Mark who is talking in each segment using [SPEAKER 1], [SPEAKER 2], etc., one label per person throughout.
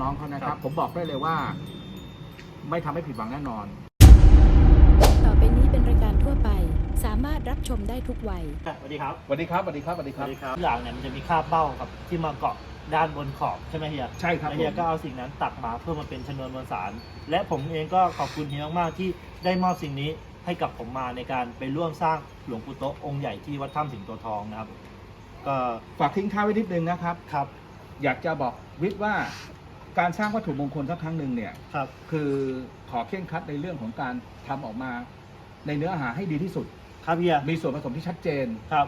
[SPEAKER 1] น้องเขานะค
[SPEAKER 2] ครั
[SPEAKER 1] รับ
[SPEAKER 2] บ
[SPEAKER 1] ผมบอกได้เลยว่า ไม่ทำให้ผิดหวังแน่นอน
[SPEAKER 3] ต่อไปนี้เป็นรายการทั่วไป สามารถรับชมได้ทุกวัย
[SPEAKER 2] สวัสดีครับ
[SPEAKER 1] สวัสดีครับสวัสดีครับสวัสดีครับ
[SPEAKER 2] ทุกอย่างเนี่ยมันจะมีคราบเบ้าครับที่มาเกาะด้านบนขอบใช่ไหมเฮีย
[SPEAKER 1] ใช่ครับ
[SPEAKER 2] แล้วเฮีย
[SPEAKER 1] ผม
[SPEAKER 2] ก็เอาสิ่งนั้นตักมาเพื่อมาเป็นชนวนมวลสาร และผมเองก็ขอบคุณเฮียมากๆที่ได้มอบสิ่งนี้ให้กับผมมาในการไปร่วมสร้างหลวงปู่โตะองค์ใหญ่ที่วัดถ้ำสิงห์ตัวทองนะครับ ก็
[SPEAKER 1] ฝากทิ้งท้ายไว้นิดนึงนะครับ
[SPEAKER 2] ครับ
[SPEAKER 1] อยากจะบอกวิทย์ว่า การสร้างวัตถุมงคลสักครั้งหนึ่งเนี่ย
[SPEAKER 2] ครับ
[SPEAKER 1] คือขอเคร่งครัดในเรื่องของการทำออกมา ในเนื้อหาให้ดีที่สุด
[SPEAKER 2] ครับเฮีย
[SPEAKER 1] มีส่วนผสมที่ชัดเจน
[SPEAKER 2] ครับ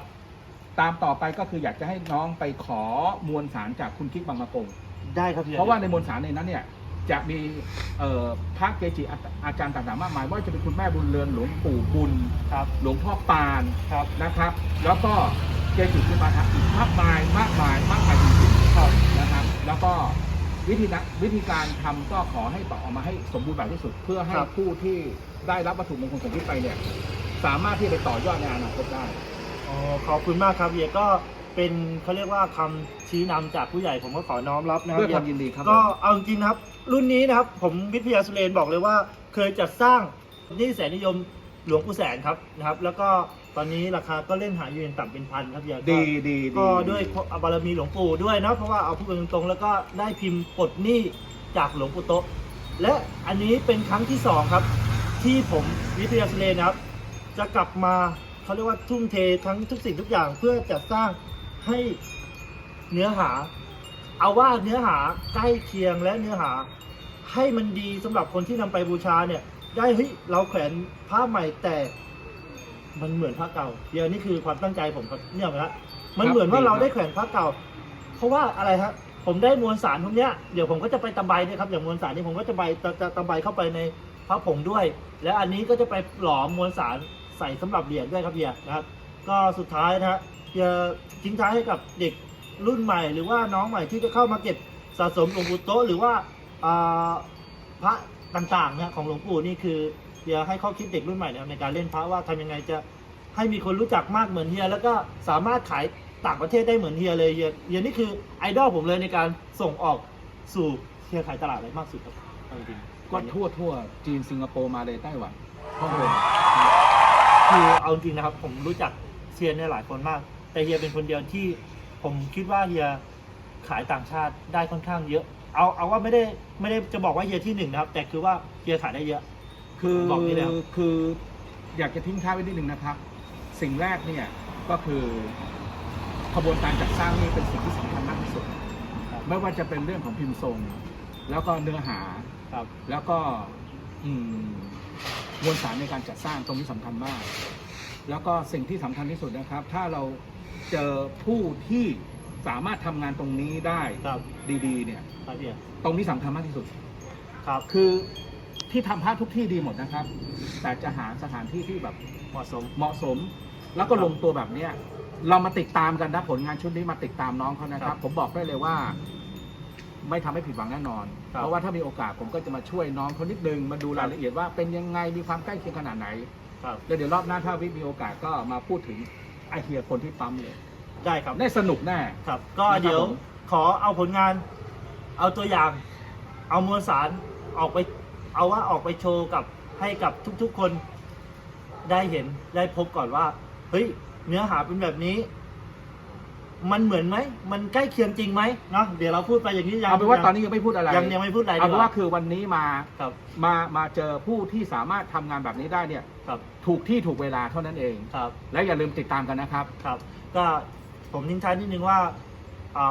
[SPEAKER 1] ตามต่อไปก็คืออยากจะให้น้องไปขอมวลสารจากคุณกิ๊กบางมะกง
[SPEAKER 2] ได้ครับเฮีย
[SPEAKER 1] เพราะว่าในมวลสารในนั้นเนี่ยจะมีเอ่อพระเกจิอาอาจารย์ต่างๆมากมายว่าจะเป็นคุณแม่บุญเรือนหลวงปู่บุญ
[SPEAKER 2] ครับ
[SPEAKER 1] หลวงพ่อปาน
[SPEAKER 2] ครับ
[SPEAKER 1] นะครับ แล้วก็เกจิคุณมาทอีกมากมายมากมายมากมายจริง
[SPEAKER 2] ครับ
[SPEAKER 1] ๆนะครับ แล้วก็ วิธีนะวิธีการทำก็ขอให้ต่อออกมาให้สมบูรณ์แบบที่สุด เพื่อให้
[SPEAKER 2] ครับ
[SPEAKER 1] ผู้ที่ได้รับวัตถุมงคลของที่ไปเนี่ยสามารถที่จะไปต่อยอดในอนาคตได้
[SPEAKER 2] อ๋อขอบคุณมากครับเฮียก็เป็นเขาเรียกว่าคำชี้นำจากผู้ใหญ่ผมก็ขอน้อมรับนะครับ
[SPEAKER 1] ด้วยความ
[SPEAKER 2] เฮี
[SPEAKER 1] ยินดีครับ
[SPEAKER 2] ก็
[SPEAKER 1] ผม
[SPEAKER 2] เอาจริงๆนะครับ รุ่นนี้นะครับ ผมวิทยาสุเรนบอกเลยว่า เคยจัดสร้างนี่แสนนิยม หลวงปู่แสนครับนะครับ แล้วก็ตอนนี้ราคาก็เล่นหาอยู่อย่างต่ำเป็นพันครับเฮียก็
[SPEAKER 1] ดีดี
[SPEAKER 2] ก็ด้วยบารมีหลวงปู่ด้วยนะเพราะว่าเอาพูดกันตรงๆ แล้วก็ได้พิมพ์ปลดหนี้จากหลวงปู่โตะและอันนี้เป็นครั้งที่สองครับ ที่ผมวิทยาสุเรนนะครับ จะกลับมาเขาเรียกว่าทุ่มเททั้งทุกสิ่งทุกอย่างเพื่อจะสร้างให้เนื้อหา เอาว่าเนื้อหาใกล้เคียงและเนื้อหา ให้มันดีสำหรับคนที่นำไปบูชาเนี่ย ได้เฮ้ยเราแขวนผ้าใหม่แต่ มันเหมือนผ้าเก่าเดี๋ยวนี่คือความตั้งใจผมครับเนี่ยนะมันเหมือนว่าเราได้แขวนผ้าเก่า เพราะว่าอะไรครับผมได้มวลสารพวกเนี้ยเดี๋ยวผมก็จะไปตะไบเนี่ยครับอย่างมวลสารนี้ผมก็จะไปจะจะตะไบเข้าไปในพระผงด้วย และอันนี้ก็จะไปหลอมมวลสารใส่สำหรับเหรียญด้วยครับเฮียนะครับ ก็สุดท้ายนะฮะเฮียทิ้งท้ายให้กับเด็กรุ่นใหม่ หรือว่าน้องใหม่ที่จะเข้ามาเก็บสะสมหลวงปู่โตะหรือว่าอ่าพระ ต่างๆนะของหลวงปู่นี่คือเฮียให้ข้อคิดเด็กรุ่นใหม่นะครับในการเล่นพระว่าทำยังไงจะให้มีคนรู้จักมากเหมือนเฮียแล้วก็สามารถขายต่างประเทศได้เหมือนเฮียเลยเฮียเฮียนี่คือไอดอลผมเลยในการส่งออกสู่เฮียขายตลาดอะไรมากสุดครับจริง
[SPEAKER 1] ก็ทั่วทั่วจีนสิงคโปร์มาเลยไต้หวันฮ่องกง
[SPEAKER 2] คือเอาจริงนะครับ ผมรู้จักเซียนเนี่ยหลายคนมาก แต่เฮียเป็นคนเดียวที่ผมคิดว่าเฮียขายต่างชาติได้ค่อนข้างเยอะ เอาเอาว่าไม่ได้ไม่ได้จะบอกว่าเฮียที่หนึ่งนะครับ แต่คือว่าเฮียขายได้เยอะ
[SPEAKER 1] คือ
[SPEAKER 2] บอกนี่เลยครับ
[SPEAKER 1] คืออยากจะทิ้งท้ายไว้นิดนึงนะครับ สิ่งแรกเนี่ยก็คือขบวนการจัดสร้างนี่เป็นสิ่งที่สำคัญมากที่สุด
[SPEAKER 2] ครับ
[SPEAKER 1] ไม่ว่าจะเป็นเรื่องของพิมพ์ทรง แล้วก็เนื้อหา
[SPEAKER 2] ครับ
[SPEAKER 1] แล้วก็อืมมวลสารในการจัดสร้างตรงนี้สำคัญมาก แล้วก็สิ่งที่สำคัญที่สุดนะครับ ถ้าเราเจอผู้ที่สามารถทำงานตรงนี้ได้
[SPEAKER 2] ครับ
[SPEAKER 1] ดีๆ เนี่ย
[SPEAKER 2] ครับเฮีย
[SPEAKER 1] ตรงนี้สำคัญมากที่สุด
[SPEAKER 2] ครับ
[SPEAKER 1] คือที่ทำพระทุกที่ดีหมดนะครับ แต่จะหาสถานที่ที่แบบ
[SPEAKER 2] เหมาะสม
[SPEAKER 1] เหมาะสม แล้วก็
[SPEAKER 2] ครับ
[SPEAKER 1] ลงตัวแบบเนี้ยเรามาติดตามกันนะผลงานชุดนี้มาติดตามน้องเขานะค
[SPEAKER 2] ครั
[SPEAKER 1] รับ
[SPEAKER 2] บ
[SPEAKER 1] ผมบอกได้เลยว่า ไม่ทำให้ผิดหวังแน่นอน
[SPEAKER 2] ครับ
[SPEAKER 1] เพราะว่าถ้ามีโอกาสผมก็จะมาช่วยน้องเขานิดนึงมาดูรายละเอียดว่าเป็นยังไงมีความใกล้เคียงขนาดไหน
[SPEAKER 2] ครับ
[SPEAKER 1] แล้วเดี๋ยวรอบหน้าถ้าวิมีโอกาสก็มาพูดถึงไอเฮียคนที่ปั๊มเลย
[SPEAKER 2] ได้ครับ
[SPEAKER 1] ได้สนุกแน่
[SPEAKER 2] ครับ ก็
[SPEAKER 1] นะครับ
[SPEAKER 2] เดี๋ยว
[SPEAKER 1] ผม
[SPEAKER 2] ขอเอาผลงาน เอาตัวอย่าง เอามวลสารออกไป เอาว่าออกไปโชว์กับให้กับทุกๆคนได้เห็นได้พบก่อนว่า เฮ้ย เนื้อหาเป็นแบบนี้ มันเหมือนไหม มันใกล้เคียงจริงไหมเนาะเดี๋ยวเราพูดไปอย่างนี้ยัง
[SPEAKER 1] เอาเป็นว่าตอนนี้ยังไม่พูดอะไร
[SPEAKER 2] ยังยังไม่พูดอะไร
[SPEAKER 1] เอา
[SPEAKER 2] ดี
[SPEAKER 1] เป็น
[SPEAKER 2] ก
[SPEAKER 1] ว่า
[SPEAKER 2] ว่า
[SPEAKER 1] คือวันนี้มา
[SPEAKER 2] ครับ
[SPEAKER 1] มามาเจอผู้ที่สามารถทำงานแบบนี้ได้เนี่ย
[SPEAKER 2] ครับ
[SPEAKER 1] ถูกที่ถูกเวลาเท่านั้นเอง
[SPEAKER 2] ครับ
[SPEAKER 1] แล้วอย่าลืมติดตามกันนะครับ
[SPEAKER 2] ครับก็ผมทิ้งท้ายนิดนึงว่าอ่า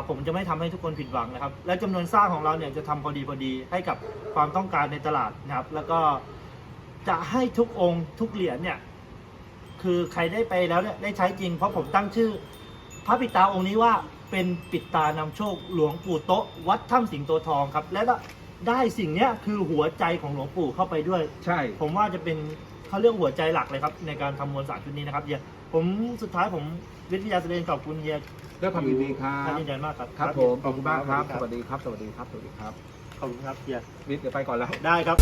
[SPEAKER 2] ผมจะไม่ทำให้ทุกคนผิดหวังนะครับ และจำนวนสร้างของเราเนี่ยจะทำพอดีพอดีให้กับความต้องการในตลาดนะครับ แล้วก็จะให้ทุกองค์ทุกเหรียญเนี่ยคือใครได้ไปแล้วเนี่ยได้ใช้จริง เพราะผมตั้งชื่อ พระปิดตาองค์นี้ว่าเป็นปิดตานำโชคหลวงปู่โตะวัดถ้ำสิงโตทองครับ และได้สิ่งเนี้ยคือหัวใจของหลวงปู่เข้าไปด้วย
[SPEAKER 1] ใช่
[SPEAKER 2] ผมว่าจะเป็นเขาเรียกหัวใจหลักเลยครับ ในการทำมวลสารชุดนี้นะครับเฮีย ผมสุดท้ายผมวิทยาแสดงขอบคุณเฮีย
[SPEAKER 1] ด้วยความยินดีครั
[SPEAKER 2] ท่าน
[SPEAKER 1] บ
[SPEAKER 2] ยืนยันมากครับ
[SPEAKER 1] ครับผมขอบคุณมากครับ
[SPEAKER 2] ส
[SPEAKER 1] ส
[SPEAKER 2] วั
[SPEAKER 1] วั
[SPEAKER 2] ส
[SPEAKER 1] ส
[SPEAKER 2] ดี
[SPEAKER 1] ดีครับ สวัสดีครับ สวัสดีครับ
[SPEAKER 2] ขอบคุณครับเฮีย
[SPEAKER 1] วิทย์เดี๋ยวไปก่อนแล้ว
[SPEAKER 2] ได้ครับ